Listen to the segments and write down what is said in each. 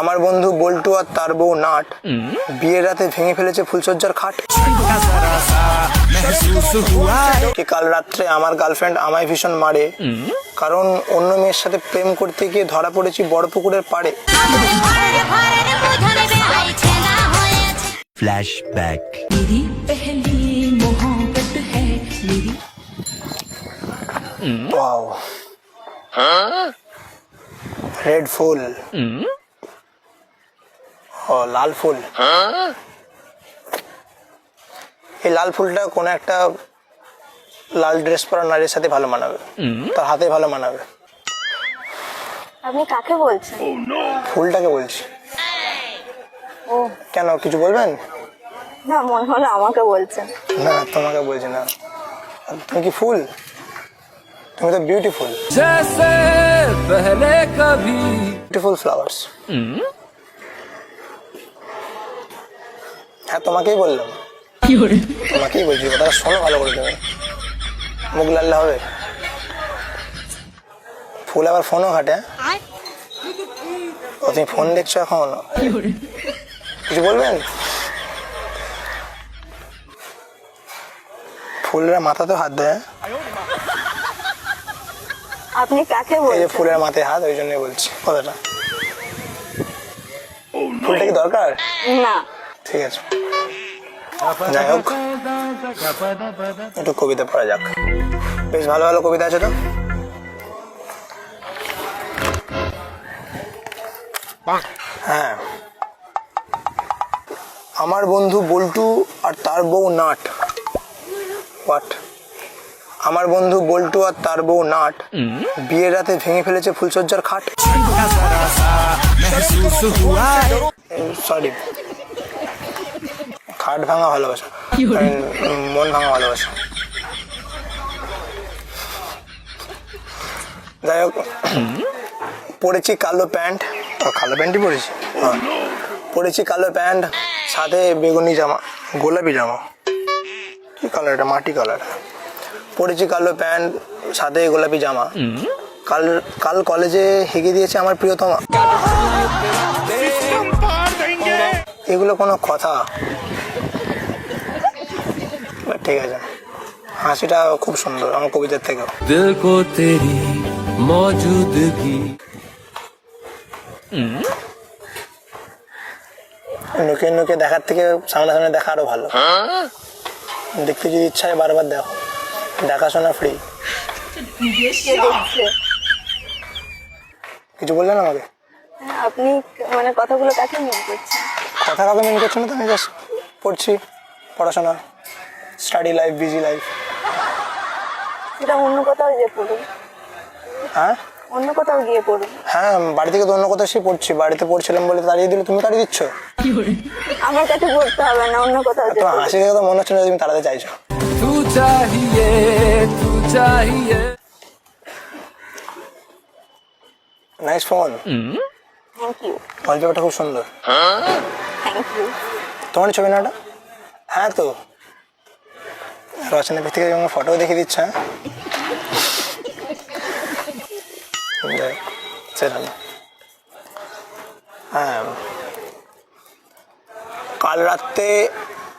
আমার বন্ধু বল্টু আর তার বউ নাট বিয়ের রাতে ভেঙে ফেলেছে ফুলসজ্জার খাট। কাল রাত্রে আমার গার্লফ্রেন্ড আমায় ভীষণ মারে। কারণ অন্য মেয়ের সাথে প্রেম করতে গিয়ে ধরা পড়েছি বড় পুকুরের পাড়ে। রেড ফুল ও লাল ফুল। এই লাল ফুলটা কোনো একটা লাল ড্রেস পরা নারীর সাথে ভালো মানাবে। তার হাতে ভালো মানাবে। আপনি কাকে বলছেন? ফুলটাকে বলছি। ও। কেন কিছু বলবেন? না মনে হলো আমাকে বলছেন। না তোমাকে বলছি না। তুমি কি ফুল? তুমি তো বিউটিফুল বিউটিফুল ফ্লাওয়ার্স হ্যাঁ তোমাকেই বললাম। তোমাকেই বলছি কথাটা শোনো ভালো করে তুমি। মুখ লাল্লা হবে। ফুল আবার ফোনও ঘাটে। হ্যাঁ? ও তুমি ফোন দেখছ এখন? কিছু বলবেন? ফুলের মাথাতেও হাত দেয়? আপনি কাকে এই বলছেন? ফুলের মাথায় হাত ওই জন্যই বলছি কথাটা। ফুলটা কি দরকার? না। ঠিক আছে। যাই হোক একটু কবিতা পড়া যাক। বেশ ভালো ভালো কবিতা আছে তো। হ্যাঁ। আমার বন্ধু বল্টু আর তার বউ নাট। হোয়াট আমার বন্ধু বল্টু আর তার বউ নাট বিয়ের রাতে ভেঙে ফেলেছে ফুলসজ্জার খাট। সরি খাট ভাঙা ভালোবাসা। মানে, ভাঙা ভালোবাসা। যাই হোক পরেছি কালো প্যান্ট। কালো প্যান্টই পরেছি? হ্যাঁ। পরেছি কালো প্যান্ট সাথে বেগুনি জামা গোলাপি জামা। কি কালার এটা? মাটি কালার। পরেছি কালো প্যান্ট সাথে গোলাপি জামা। কাল কাল কলেজে হেগে দিয়েছে আমার প্রিয়তমা। এগুলো কোনো কথা। ঠিক আছে। হ্যাঁ, হাসিটা খুব সুন্দর আমার কবিতার থেকেও। দিল কো। তেরি মৌজুদগি নুকে নুকে দেখার থেকে সামনাসামনি দেখা আরও ভালো। হ্যাঁ? দেখতে যদি ইচ্ছা হয় বারবার দেখো। দেখাশোনা ফ্রি কিছু বললেন আমাকে? হ্যাঁ, আপনি মানে কথাগুলো কাকে মিন করছেন? কথা কাকে মিন করছেন তো আমি জাস্ট পড়ছি পড়াশোনা। স্টাডি লাইফ বিজি লাইফ এটা অন্য কোথাও গিয়ে পড়ুন। হ্যাঁ? অন্য কোথাও গিয়ে পড়ুন। হ্যাঁ বাড়ি থেকে তো অন্য কোথাও সে পড়ছি। বাড়িতে পড়ছিলাম বলে তাড়িয়ে দিলে তুমি তাড়িয়ে দিচ্ছ? আমার কাছে পড়তে হবে না অন্য কোথাও তো হাসি দেখে তো মনে হচ্ছে না তুমি তাড়াতে চাইছো। তু চাহিয়ে তু চাহিয়ে nice phone thank you call খুব সুন্দর। থ্যাংক ইউ তোমার ছবি নাটা হ্যাঁ তো। রচনা থেকে আমার ফটো দেখে দিচ্ছে হ্যাঁ? হ্যাঁ। কাল রাত্রে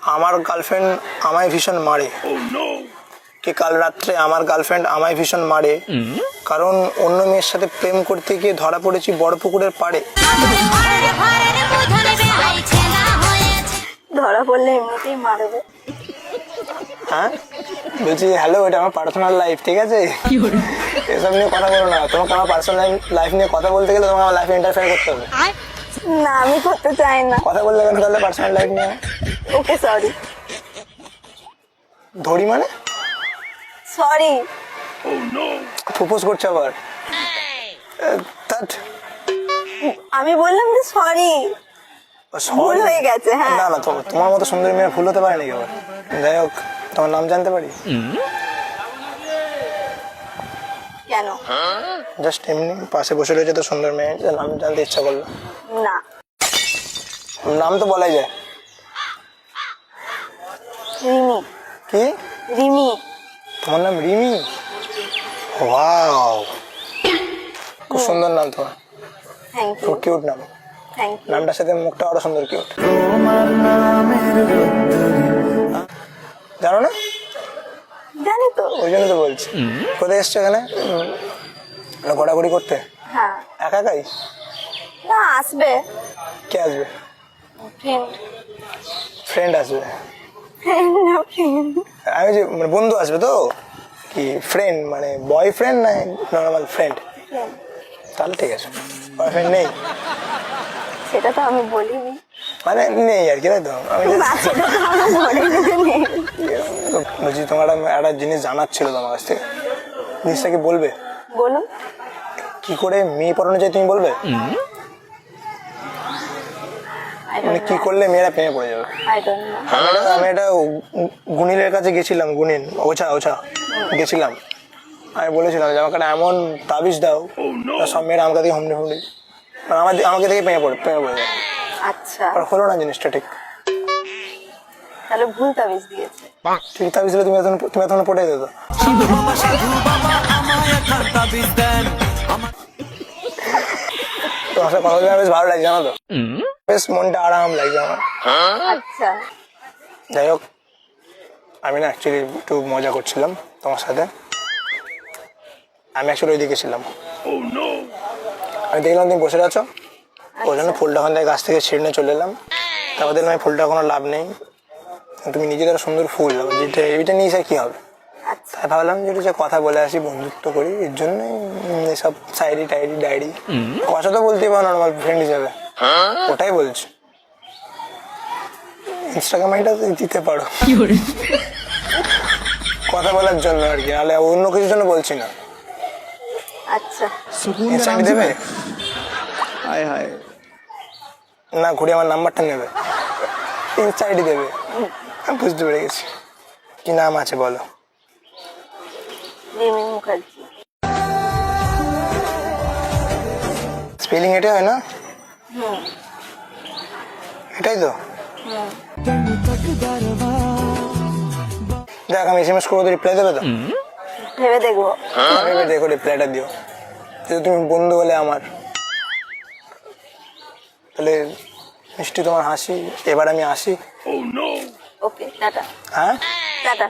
আমার গার্লফ্রেন্ড আমায় ভীষণ মারে। কি কাল রাত্রে আমার গার্লফ্রেন্ড আমায় ভীষণ মারে? কারণ অন্য মেয়ের সাথে প্রেম করতে গিয়ে ধরা পড়েছি বড় পুকুরের পাড়ে। ধরা পড়লে এমনিতেই মারবে। হ্যাঁ? বলছি হ্যালো এটা আমার পার্সোনাল লাইফ ঠিক আছে? এসব নিয়ে কথা বলো না। তোমাকে আমার পার্সোনাল লাইফ নিয়ে কথা বলতে গেলে তোমাকে আমার লাইফে ইন্টারফেয়ার করতে হবে। না আমি করতে চাই না। কথা বললে গেলে তাহলে পার্সোনাল লাইফ নিয়ে? ওকে সরি ধরি মানে? সরি প্রপোজ করছে আবার। আমি বললাম যে সরি ভুল হয়ে গেছে, হ্যাঁ। না না তো- তোমার মতো সুন্দরী মেয়ে ভুল হতে পারে নাকি আবার? যাই হোক। তোমার নাম জানতে পারি? কেন? জাস্ট এমনি পাশে বসে রয়েছে তো সুন্দর মেয়ে যে নাম জানতে ইচ্ছা করল। না। নাম তো বলাই যায়। রিমি। কি? রিমি। তোমার নাম রিমি? ওয়াও। খুব সুন্দর নাম তোমার। খুব কিউট নাম। নামটার সাথে মুখটা আরও সুন্দর কিউট জানো না? জানি তো। ওই জন্য তো বলছি। কোথায় এসছো এখানে? উম, না ঘোরাঘুরি করতে? হ্যাঁ। একা একাই? না আসবে। কে আসবে? ফ্রেন্ড ফ্রেন্ড আসবে। আমি যে মানে বন্ধু আসবে তো? কি ফ্রেন্ড মানে বয়ফ্রেন্ড না নর্মাল ফ্রেন্ড তাহলে ঠিক আছে। বয়ফ্রেন্ড নেই? সেটা তো আমি বলিনি। মানে নেই আর কি তাই তো? আমি সেটা তো আমি বলিনি বলছি তোমার একটা- একটা জিনিস জানার ছিল তোমার কাছ থেকে। জিনিসটা কি বলবে? বলুন। কি করে মেয়ে পড়ানো যায় তুমি বলবে? মানে কি করলে মেয়েরা প্রেমে পড়ে যাবে? আই আমি একটা- আমি একটা গু- গুণিনের কাছে গেছিলাম গুণিন ওছা ওছা গেছিলাম। আমি বলেছিলাম যে আমাকে এমন তাবিজ দাও সব মেয়েরা আমাকে দিয়ে হুমড়ি হুমড়ি মানে আমার আমাকে থেকে প্রেমে পড়ে প্রেমে পড়ে যায় আচ্ছা। আর হলো না জিনিসটা ঠিক। তাহলে ভুল তাবিজ দিয়েছে। ঠিক তাবিজ দিলে তুমি এখন তুমি এখন পড়ে যেত। তোমার সাথে কথা বলে বেশ ভালো লাগছে জানো তো? বেশ মনটা আরাম লাগছে আমার। আচ্ছা। যাই হোক আমি না অ্যাকচুয়ালি একটু মজা করছিলাম তোমার সাথে। আমি অ্যাকচুয়ালি ওইদিকে ছিলাম। আমি দেখলাম তুমি বসে আছো। ওই জন্য ফুলটা ওখান থেকে গাছ থেকে ছিঁড়ে নিয়ে চলে এলাম। তারপর দেখলাম ফুলটা কোনো লাভ নেই। তুমি নিজেদের সুন্দর ফুল যেটা এইটা নিয়ে কী হবে? আচ্ছা। তাই ভাবলাম যে একটু যে কথা বলে আসি বন্ধুত্ব করি এর জন্যই এসব সাইডি টাইরি ডায়েরি। কথা তো বলতেই পারো নর্মাল ফ্রেন্ড হিসাবে। ওটাই বলছি। ইনস্টাগ্রাম আইটা দিতে পারো। কথা বলার জন্য আর কি নাহলে অন্য কিছুর জন্য বলছি না। আচ্ছা। ইনস্টাগ্রাম দেবে? না ঘুরে আমার নাম্বারটা নেবে। ইনস্টা আইডি দেবে। বুঝতে পেরে গেছি। কি নাম আছে বলো? মুখার্জি। স্পেলিং এটাই হয় না? এটাই তো? দেখ আমি এসএমএস করব তো রিপ্লাই দেবে তো? ভেবে দেখব। আমি দেখো রিপ্লাইটা দিও। যেহেতু তুমি বন্ধু বলে আমার তাহলে মিষ্টি তোমার হাসি এবার আমি আসি ওকে টাটা হ্যাঁ টাটা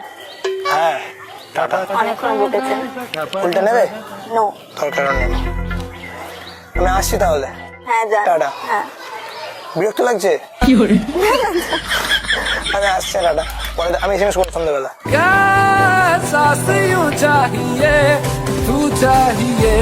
হ্যাঁ টাটা অনেকক্ষণ বকেছেন ফুলটা নেবে নো দরকার নেই আমি আসছি তাহলে হ্যাঁ যান টাটা। হ্যাঁ বিরক্ত লাগছে আমি আসছি টাটা পরে আমি এসএমএস করবো সন্ধ্যাবেলা क्या एहसास यूं चाहिए तू चाहिए